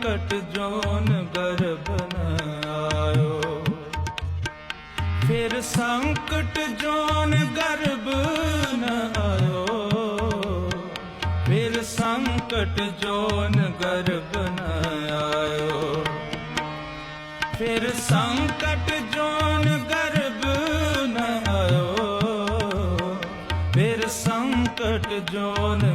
ਨਿਕਟ ਜੋਨ ਗਰਭ ਨ ਆਇਓ ਫਿਰ ਸੰਕਟ ਜੋਨ ਗਰਭ ਨ ਆਇਓ ਫਿਰ ਸੰਕਟ ਜੋਨ ਗਰਭ ਨ ਆਇਓ ਫਿਰ ਸੰਕਟ ਜੋਨ ਗਰਭ ਨ ਆਇਓ ਫਿਰ ਸੰਕਟ ਜੋਨ